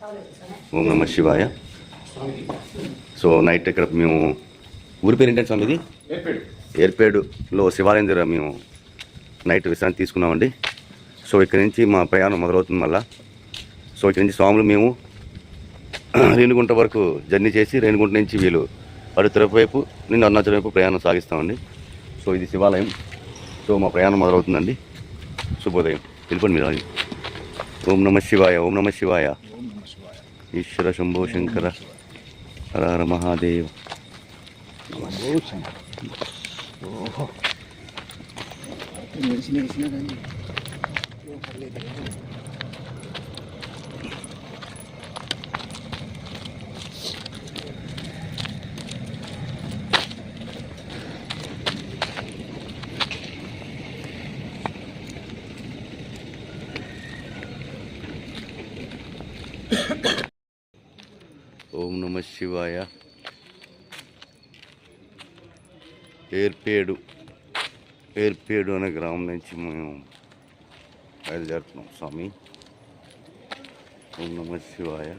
ఓం నమ శివాయ. So night ఇక్కడ మేము ఊరి పేరు ఏంటంటే స్వామి ఇది ఏర్పేడులో శివాలయం దగ్గర మేము నైట్ విశ్రాంతి తీసుకున్నామండి. సో ఇక్కడ నుంచి మా ప్రయాణం మొదలవుతుంది మళ్ళా. సో ఇక్కడ నుంచి స్వాములు మేము రేణుగుంట వరకు జర్నీ చేసి రేణుగుంట నుంచి వీళ్ళు అటు తిరుపతి వైపు నిన్న అరుణాచలం వైపు ప్రయాణం సాగిస్తామండి. సో ఇది శివాలయం. సో మా ప్రయాణం మొదలవుతుందండి. శుభోదయం. వెళ్ళిపోండి మీరు. ఓం నమ శివాయ ఓం నమ శివాయ. ಈಶ್ವರ ಶಂಭೋ ಶಂಕರ ಹರ ಹರ ಮಹಾದೇವ ఓం నమ శివాయ. ఏర్పేడు ఏర్పేడు అనే గ్రామం నుంచి మేము బయలుదేరుతున్నాం స్వామి. ఓం నమ శివాయ.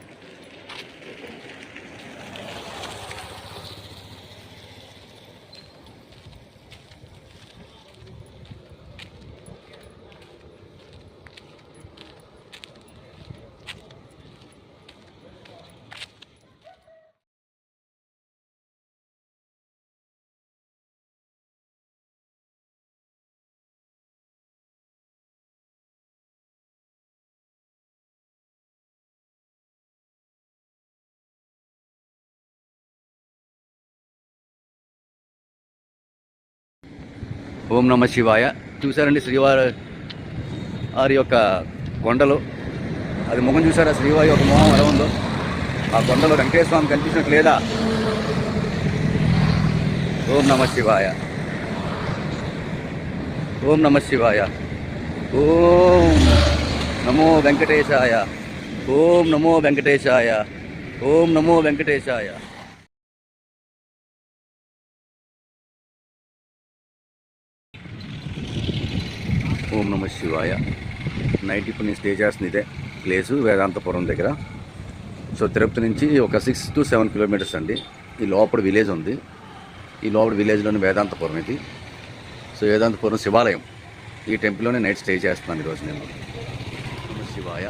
ఓం నమ శివాయ. చూసారండి శ్రీవారి వారి యొక్క కొండలు. అది ముఖం చూసారా శ్రీవారి యొక్క మొహం ఎలా ఉందో? ఆ కొండలో వెంకటేశ్వర స్వామి కనిపించినట్టు లేదా? ఓం నమ శివాయ. ఓం నమ శివాయ. ఓం నమో వెంకటేశాయ. ఓం నమో వెంకటేశాయ. ఓం నమో వెంకటేశాయ. ఓం నమ శివాయ. నైట్ ఇప్పుడు నేను స్టే చేస్తుంది ఇదే ప్లేసు వేదాంతపురం దగ్గర. సో తిరుపతి నుంచి ఒక సిక్స్ టు సెవెన్ కిలోమీటర్స్ అండి. ఈ లోపల విలేజ్ ఉంది. ఈ లోపల విలేజ్లోని వేదాంతపురం ఇది. సో వేదాంతపురం శివాలయం. ఈ టెంపుల్లోనే నైట్ స్టే చేస్తున్నాను ఈరోజు నేను. శివాయ.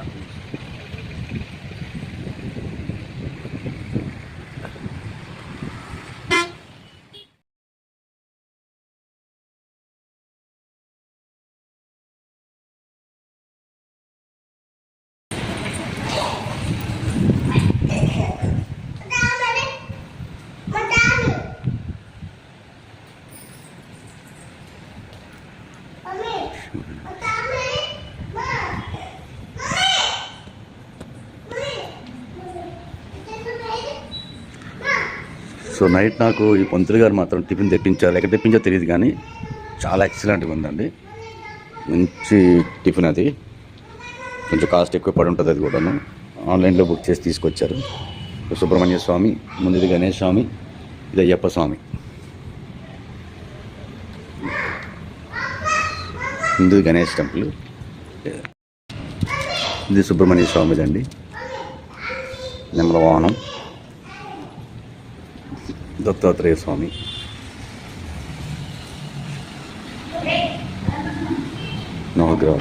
సో నైట్ నాకు ఈ పంతులు గారు మాత్రం టిఫిన్ తెప్పించారు. ఎక్కడ తెప్పించో తెలియదు కానీ చాలా ఎక్సలెంట్గా ఉందండి. మంచి టిఫిన్ అది. కొంచెం కాస్ట్ ఎక్కువ పడి ఉంటుంది అది కూడాను. ఆన్లైన్లో బుక్ చేసి తీసుకొచ్చారు. సుబ్రహ్మణ్య స్వామి ముందుది గణేష్ స్వామి ఇది అయ్యప్ప స్వామి. ముందు గణేష్ టెంపుల్. ఇది సుబ్రహ్మణ్య స్వామిదండి. నెమలవాహనం. ದತ್ತಾತ್ರೇಯ ಸ್ವಾಮಿ ನವಗ್ರಹ